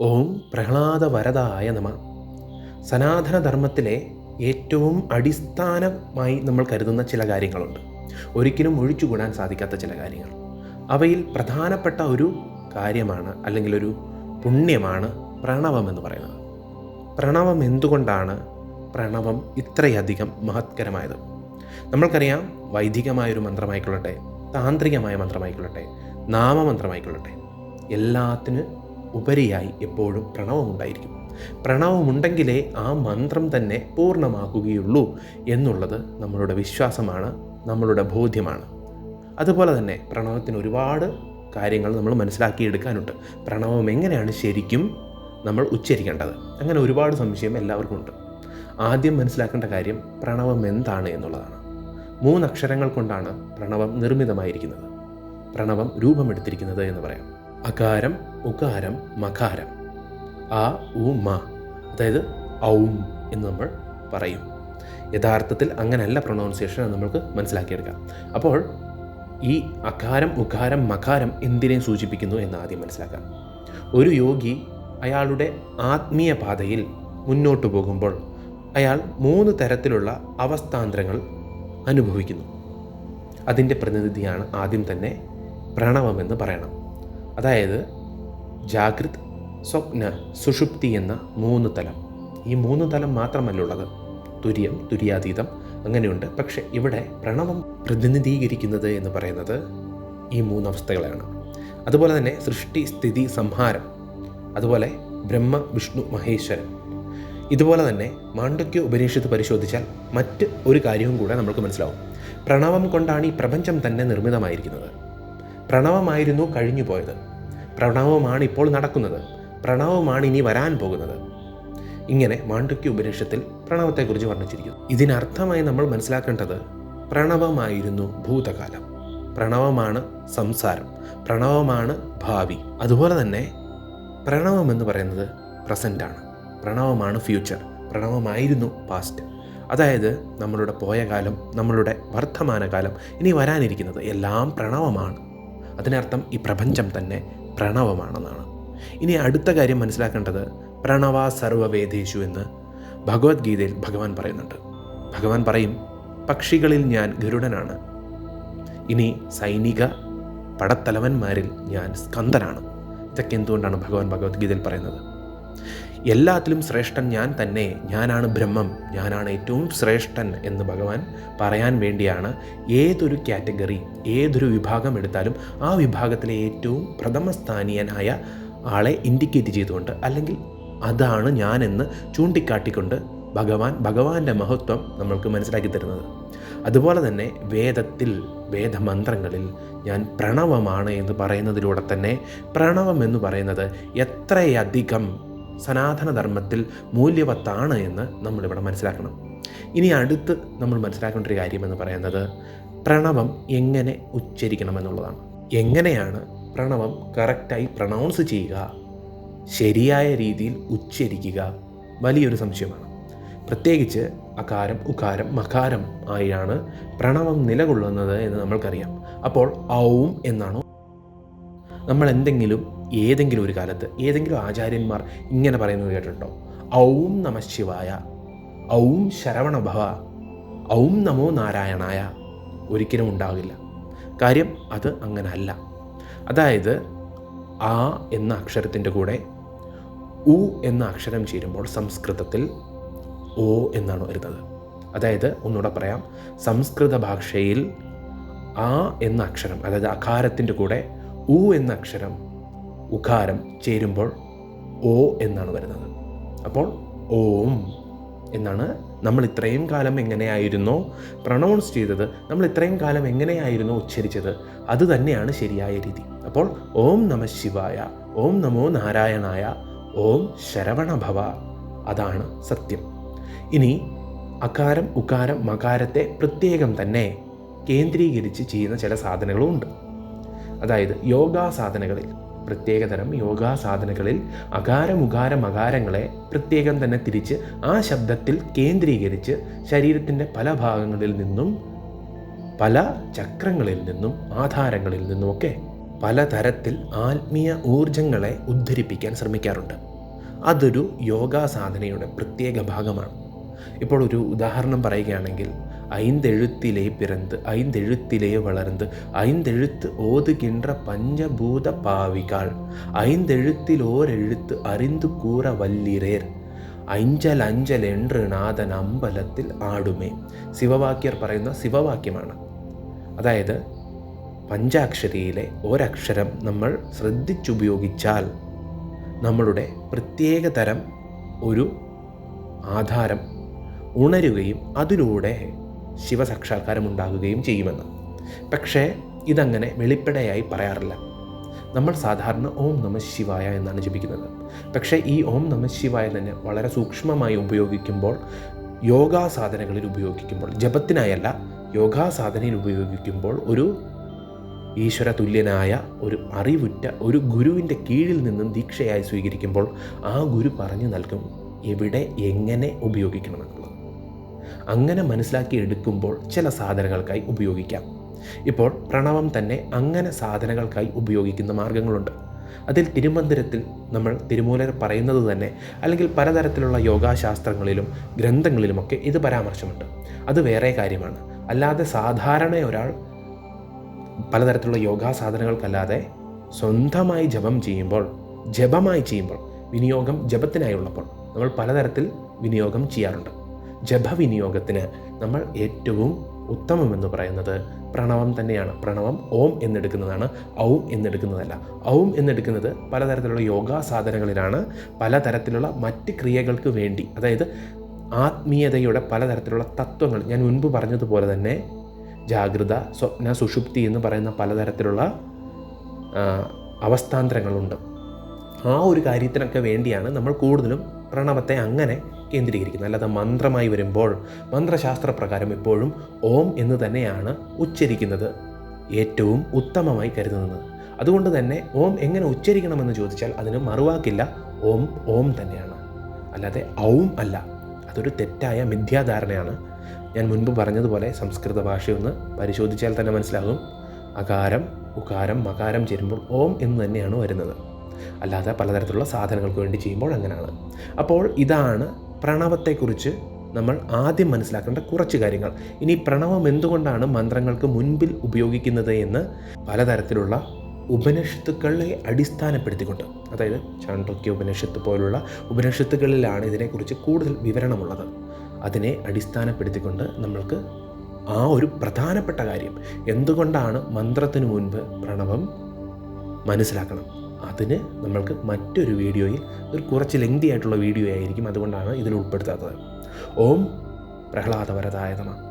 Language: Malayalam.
ഓം പ്രഹ്ലാദവരദായ നമ. സനാതനധർമ്മത്തിലെ ഏറ്റവും അടിസ്ഥാനമായി നമ്മൾ കരുതുന്ന ചില കാര്യങ്ങളുണ്ട്. ഒരിക്കലും ഒഴിച്ചുകൂടാൻ സാധിക്കാത്ത ചില കാര്യങ്ങൾ. അവയിൽ പ്രധാനപ്പെട്ട ഒരു കാര്യമാണ് അല്ലെങ്കിൽ ഒരു പുണ്യമാണ് പ്രണവം എന്ന് പറയുന്നത്. പ്രണവം എന്തുകൊണ്ടാണ് പ്രണവം ഇത്രയധികം മഹത്കരമായത്? നമ്മൾക്കറിയാം വൈദികമായൊരു മന്ത്രമായിക്കൊള്ളട്ടെ താന്ത്രികമായ മന്ത്രമായിക്കൊള്ളട്ടെ നാമമന്ത്രമായിക്കൊള്ളട്ടെ എല്ലാത്തിനും ഉപരിയായി എപ്പോഴും പ്രണവമുണ്ടായിരിക്കും. പ്രണവമുണ്ടെങ്കിലേ ആ മന്ത്രം തന്നെ പൂർണമാക്കുകയുള്ളൂ എന്നുള്ളത് നമ്മളുടെ വിശ്വാസമാണ് നമ്മളുടെ ബോധ്യമാണ്. അതുപോലെ തന്നെ പ്രണവത്തിന് ഒരുപാട് കാര്യങ്ങൾ നമ്മൾ മനസ്സിലാക്കിയെടുക്കാനുണ്ട്. പ്രണവം എങ്ങനെയാണ് ശരിക്കും നമ്മൾ ഉച്ചരിക്കേണ്ടത്? അങ്ങനെ ഒരുപാട് സംശയം എല്ലാവർക്കും ഉണ്ട് ആദ്യം മനസ്സിലാക്കേണ്ട കാര്യം പ്രണവം എന്താണ് എന്നുള്ളതാണ്. മൂന്നക്ഷരങ്ങൾ കൊണ്ടാണ് പ്രണവം നിർമ്മിതമായിരിക്കുന്നത്. പ്രണവം രൂപമെടുത്തിരിക്കുന്നത് എന്ന് പറയാം. അകാരം ഉകാരം മകാരം. ആ ഉ മ. അതായത് ഔം എന്ന് നമ്മൾ പറയും. യഥാർത്ഥത്തിൽ അങ്ങനെയല്ല പ്രൊണൗൺസിയേഷൻ നമ്മൾക്ക് മനസ്സിലാക്കിയെടുക്കാം. അപ്പോൾ ഈ അകാരം ഉകാരം മകാരം എന്തിനെ സൂചിപ്പിക്കുന്നു എന്ന് ആദ്യം മനസ്സിലാക്കാം. ഒരു യോഗി അയാളുടെ ആത്മീയ പാതയിൽ മുന്നോട്ട് പോകുമ്പോൾ അയാൾ മൂന്ന് തരത്തിലുള്ള അവസ്ഥാന്തരങ്ങൾ അനുഭവിക്കുന്നു. അതിന്റെ പ്രതിനിധിയാണ് ആദ്യം തന്നെ പ്രണവമെന്ന് പറയണം. അതായത് ജാഗ്രത് സ്വപ്ന സുഷുപ്തി എന്ന മൂന്ന് തലം. ഈ മൂന്ന് തലം മാത്രമല്ല ഉള്ളത്. തുര്യം തുര്യാതീതം അങ്ങനെയുണ്ട്. പക്ഷേ ഇവിടെ പ്രണവം പ്രതിനിധീകരിക്കുന്നത് എന്ന് പറയുന്നത് ഈ മൂന്ന് അവസ്ഥകളാണ് അതുപോലെ തന്നെ സൃഷ്ടി സ്ഥിതി സംഹാരം. അതുപോലെ ബ്രഹ്മ വിഷ്ണു മഹേശ്വരൻ. ഇതുപോലെ തന്നെ മാണ്ഡക്യ ഉപനിഷത്ത് പരിശോധിച്ചാൽ മറ്റ് ഒരു കാര്യവും കൂടെ നമ്മൾക്ക് മനസ്സിലാവും. പ്രണവം കൊണ്ടാണ് ഈ പ്രപഞ്ചം തന്നെ നിർമ്മിതമായിരിക്കുന്നത്. പ്രണവമായിരുന്നു കഴിഞ്ഞു പോയത് പ്രണവമാണ് ഇപ്പോൾ നടക്കുന്നത്. പ്രണവമാണ് ഇനി വരാൻ പോകുന്നത്. ഇങ്ങനെ മാണ്ഡുക്യ ഉപനിഷത്തിൽ പ്രണവത്തെക്കുറിച്ച് വർണിച്ചിരിക്കുന്നു. ഇതിനർത്ഥമായി നമ്മൾ മനസ്സിലാക്കേണ്ടത് പ്രണവമായിരുന്നു ഭൂതകാലം. പ്രണവമാണ് സംസാരം. പ്രണവമാണ് ഭാവി. അതുപോലെ തന്നെ പ്രണവം എന്ന് പറയുന്നത് പ്രസന്റാണ് പ്രണവമാണ് ഫ്യൂച്ചർ. പ്രണവമായിരുന്നു പാസ്റ്റ്. അതായത് നമ്മളുടെ പോയ കാലം നമ്മളുടെ വർത്തമാനകാലം ഇനി വരാനിരിക്കുന്നത് എല്ലാം പ്രണവമാണ്. അതിനർത്ഥം ഈ പ്രപഞ്ചം തന്നെ പ്രണവമാണെന്നാണ്. ഇനി അടുത്ത കാര്യം മനസ്സിലാക്കേണ്ടത് പ്രണവ സർവവേദേഷു എന്ന് ഭഗവത്ഗീതയിൽ ഭഗവാൻ പറയുന്നുണ്ട്. ഭഗവാൻ പറയും പക്ഷികളിൽ ഞാൻ ഗരുഡനാണ്. ഇനി സൈനിക പടത്തലവന്മാരിൽ ഞാൻ സ്കന്ദനാണ്. ഇതൊക്കെ എന്തുകൊണ്ടാണ് ഭഗവാൻ ഭഗവത്ഗീതയിൽ പറയുന്നത്? എല്ലാത്തിലും ശ്രേഷ്ഠൻ ഞാൻ തന്നെ. ഞാനാണ് ബ്രഹ്മം. ഞാനാണ് ഏറ്റവും ശ്രേഷ്ഠൻ എന്ന് ഭഗവാൻ പറയാൻ വേണ്ടിയാണ് ഏതൊരു കാറ്റഗറി ഏതൊരു വിഭാഗം എടുത്താലും ആ വിഭാഗത്തിലെ ഏറ്റവും പ്രഥമസ്ഥാനീയനായ ആളെ ഇൻഡിക്കേറ്റ് ചെയ്തുകൊണ്ട് അല്ലെങ്കിൽ അതാണ് ഞാനെന്ന് ചൂണ്ടിക്കാട്ടിക്കൊണ്ട് ഭഗവാൻ ഭഗവാന്റെ മഹത്വം നമ്മൾക്ക് മനസ്സിലാക്കി തരുന്നത്. അതുപോലെ തന്നെ വേദത്തിൽ വേദമന്ത്രങ്ങളിൽ ഞാൻ പ്രണവമാണ് എന്ന് പറയുന്നതിലൂടെ തന്നെ പ്രണവം എന്ന് പറയുന്നത് എത്രയധികം സനാതനധർമ്മത്തിൽ മൂല്യവത്താണ് എന്ന് നമ്മളിവിടെ മനസ്സിലാക്കണം. ഇനി അടുത്ത് നമ്മൾ മനസ്സിലാക്കേണ്ട ഒരു കാര്യമെന്ന് പറയുന്നത് പ്രണവം എങ്ങനെ ഉച്ചരിക്കണമെന്നുള്ളതാണ്. എങ്ങനെയാണ് പ്രണവം കറക്റ്റായി പ്രണൗൺസ് ചെയ്യുക ശരിയായ രീതിയിൽ ഉച്ചരിക്കുക വലിയൊരു സംശയമാണ്. പ്രത്യേകിച്ച് അകാരം ഉകാരം മകാരം ആയാണ് പ്രണവം നിലകൊള്ളുന്നത് എന്ന് നമ്മൾക്കറിയാം. അപ്പോൾ ഔം എന്നാണോ? നമ്മൾ എന്തെങ്കിലും ഏതെങ്കിലും ഒരു കാലത്ത് ഏതെങ്കിലും ആചാര്യന്മാർ ഇങ്ങനെ പറയുന്നത് കേട്ടിട്ടുണ്ടോ? ഔം നമ ശിവായ ഔം ശരവണഭവ ഔം നമോ നാരായണായ ഒരിക്കലും ഉണ്ടാവില്ല. കാര്യം അത് അങ്ങനെ അല്ല. അതായത് ആ എന്ന അക്ഷരത്തിന്റെ കൂടെ ഉ എന്ന അക്ഷരം ചേരുമ്പോൾ സംസ്കൃതത്തിൽ ഓ എന്നാണ് വരുന്നത്. അതായത് ഒന്നുകൂടെ പറയാം സംസ്കൃത ഭാഷയിൽ ആ എന്ന അക്ഷരം അതായത് അകാരത്തിന്റെ കൂടെ ഉ എന്ന അക്ഷരം ഉകാരം ചേരുമ്പോൾ ഓ എന്നാണ് വരുന്നത്. അപ്പോൾ ഓം എന്നാണ് നമ്മൾ ഇത്രയും കാലം എങ്ങനെയായിരുന്നോ പ്രണൗൺസ് ചെയ്തത് നമ്മൾ ഇത്രയും കാലം എങ്ങനെയായിരുന്നോ ഉച്ചരിച്ചത് അത് തന്നെയാണ് ശരിയായ രീതി. അപ്പോൾ ഓം നമ ശിവായ ഓം നമോ നാരായണായ ഓം ശരവണഭവ അതാണ് സത്യം. ഇനി അകാരം ഉകാരം മകാരത്തെ പ്രത്യേകം തന്നെ കേന്ദ്രീകരിച്ച് ചെയ്യുന്ന ചില സാധനങ്ങളും ഉണ്ട് അതായത് യോഗാ സാധനകളിൽ പ്രത്യേകതരം യോഗാ സാധനകളിൽ അകാരം ഉകാരം അകാരങ്ങളെ പ്രത്യേകം തന്നെ തിരിച്ച് ആ ശബ്ദത്തിൽ കേന്ദ്രീകരിച്ച് ശരീരത്തിന്റെ പല ഭാഗങ്ങളിൽ നിന്നും പല ചക്രങ്ങളിൽ നിന്നും ആധാരങ്ങളിൽ നിന്നുമൊക്കെ പലതരത്തിൽ ആത്മീയ ഊർജങ്ങളെ ഉദ്ധരിപ്പിക്കാൻ ശ്രമിക്കാറുണ്ട്. അതൊരു യോഗാ സാധനയുടെ പ്രത്യേക ഭാഗമാണ്. ഇപ്പോൾ ഒരു ഉദാഹരണം പറയുകയാണെങ്കിൽ ஐந்தெழுத்திலே பிறந்து ஐந்தெழுத்திலே வளர்ந்து ஐந்தெழுத்து ஓதுகின்ற பஞ்சபூத பாவிகாள் ஐந்தெழுத்தில் ஓர் எழுத்து அறிந்து கூற வல்லிரேர் അഞ്ചൽ അഞ്ചൽ என்று നാഥൻ അമ്പലത്തിൽ ആടുമേ ശിവവാക്യർ പറയുന്ന ശിവവാക്യമാണ് അതായത് പഞ്ചാക്ഷരിയിലെ ഒരക്ഷരം നമ്മൾ ശ്രദ്ധിച്ചുപയോഗിച്ചാൽ നമ്മളുടെ പ്രത്യേക തരം ഒരു ആധാരം ഉണരുകയും അതിലൂടെ ശിവസാക്ഷാത്കാരം ഉണ്ടാകുകയും ചെയ്യുമെന്ന്. പക്ഷേ ഇതങ്ങനെ വെളിപ്പെടെയായി പറയാറില്ല. നമ്മൾ സാധാരണ ഓം നമ ശിവായ എന്നാണ് ജപിക്കുന്നത്. പക്ഷേ ഈ ഓം നമ ശിവായ തന്നെ വളരെ സൂക്ഷ്മമായി ഉപയോഗിക്കുമ്പോൾ യോഗാ സാധനകളിൽ ഉപയോഗിക്കുമ്പോൾ ജപത്തിനായല്ല യോഗാ സാധനയിൽ ഉപയോഗിക്കുമ്പോൾ ഒരു ഈശ്വര തുല്യനായ ഒരു അറിവുറ്റ ഒരു ഗുരുവിന്റെ കീഴിൽ നിന്നും ദീക്ഷയായി സ്വീകരിക്കുമ്പോൾ ആ ഗുരു പറഞ്ഞു നൽകും എവിടെ എങ്ങനെ ഉപയോഗിക്കണമെന്നുള്ളത്. അങ്ങനെ മനസ്സിലാക്കി എടുക്കുമ്പോൾ ചില സാധനങ്ങൾക്കായി ഉപയോഗിക്കാം. ഇപ്പോൾ പ്രണവം തന്നെ അങ്ങനെ സാധനങ്ങൾക്കായി ഉപയോഗിക്കുന്ന മാർഗങ്ങളുണ്ട്. അതിൽ തിരുമന്ദിരത്തിൽ നമ്മൾ തിരുമൂലർ പറയുന്നത് തന്നെ അല്ലെങ്കിൽ പലതരത്തിലുള്ള യോഗാശാസ്ത്രങ്ങളിലും ഗ്രന്ഥങ്ങളിലുമൊക്കെ ഇത് പരാമർശമുണ്ട്. അത് വേറെ കാര്യമാണ്. അല്ലാതെ സാധാരണ ഒരാൾ പലതരത്തിലുള്ള യോഗാ സാധനങ്ങൾക്കല്ലാതെ സ്വന്തമായി ജപം ചെയ്യുമ്പോൾ ജപമായി ചെയ്യുമ്പോൾ വിനിയോഗം ജപത്തിനായുള്ളപ്പോൾ നമ്മൾ പലതരത്തിൽ വിനിയോഗം ചെയ്യാറുണ്ട്. ജപവിനിയോഗത്തിന് നമ്മൾ ഏറ്റവും ഉത്തമമെന്ന് പറയുന്നത് പ്രണവം തന്നെയാണ്. പ്രണവം ഓം എന്നെടുക്കുന്നതാണ് ഔം എന്നെടുക്കുന്നതല്ല. ഔം എന്നെടുക്കുന്നത് പലതരത്തിലുള്ള യോഗാ സാധനങ്ങളിലാണ്. പലതരത്തിലുള്ള മറ്റ് ക്രിയകൾക്ക് വേണ്ടി. അതായത് ആത്മീയതയുടെ പലതരത്തിലുള്ള തത്വങ്ങൾ. ഞാൻ മുൻപ് പറഞ്ഞതുപോലെ തന്നെ ജാഗ്രത സ്വപ്ന സുഷുപ്തി എന്ന് പറയുന്ന പലതരത്തിലുള്ള അവസ്ഥാന്തരങ്ങളുണ്ട്. ആ ഒരു കാര്യത്തിനൊക്കെ വേണ്ടിയാണ് നമ്മൾ കൂടുതലും പ്രണവത്തെ അങ്ങനെ കേന്ദ്രീകരിക്കുന്നത് അല്ലാതെ മന്ത്രമായി വരുമ്പോൾ മന്ത്രശാസ്ത്ര പ്രകാരം എപ്പോഴും ഓം എന്ന് തന്നെയാണ് ഉച്ചരിക്കുന്നത്. ഏറ്റവും ഉത്തമമായി കരുതുന്നത്. അതുകൊണ്ട് തന്നെ ഓം എങ്ങനെ ഉച്ചരിക്കണമെന്ന് ചോദിച്ചാൽ അതിന് മറുവാക്കില്ല ഓം ഓം തന്നെയാണ്. അല്ലാതെ ഔം അല്ല. അതൊരു തെറ്റായ മിഥ്യാധാരണയാണ്. ഞാൻ മുൻപ് പറഞ്ഞതുപോലെ സംസ്കൃത ഭാഷയൊന്ന് പരിശോധിച്ചാൽ തന്നെ മനസ്സിലാകും. അകാരം ഉകാരം മകാരം ചേരുമ്പോൾ ഓം എന്ന് തന്നെയാണ് വരുന്നത്. അല്ലാതെ പലതരത്തിലുള്ള സാധനങ്ങൾക്ക് വേണ്ടി ചെയ്യുമ്പോൾ അങ്ങനെയാണ്. അപ്പോൾ ഇതാണ് പ്രണവത്തെക്കുറിച്ച് നമ്മൾ ആദ്യം മനസ്സിലാക്കേണ്ട കുറച്ച് കാര്യങ്ങൾ. ഇനി പ്രണവം എന്തുകൊണ്ടാണ് മന്ത്രങ്ങൾക്ക് മുൻപിൽ ഉപയോഗിക്കുന്നത് എന്ന് പലതരത്തിലുള്ള ഉപനിഷത്തുക്കളെ അടിസ്ഥാനപ്പെടുത്തിക്കൊണ്ട് അതായത് ചാണ്ടോക്യ ഉപനിഷത്ത് പോലുള്ള ഉപനിഷത്തുകളിലാണ് ഇതിനെക്കുറിച്ച് കൂടുതൽ വിവരണമുള്ളത്. അതിനെ അടിസ്ഥാനപ്പെടുത്തിക്കൊണ്ട് നമ്മൾക്ക് ആ ഒരു പ്രധാനപ്പെട്ട കാര്യം എന്തുകൊണ്ടാണ് മന്ത്രത്തിന് മുൻപ് പ്രണവം മനസ്സിലാക്കണം? അതിന് നമ്മൾക്ക് മറ്റൊരു വീഡിയോയിൽ ഒരു കുറച്ച് ലെങ്തി ആയിട്ടുള്ള വീഡിയോ ആയിരിക്കും. അതുകൊണ്ടാണ് ഇതിൽ ഉൾപ്പെടുത്താത്തത്. ഓം പ്രഹ്ലാദവരതായ നമ.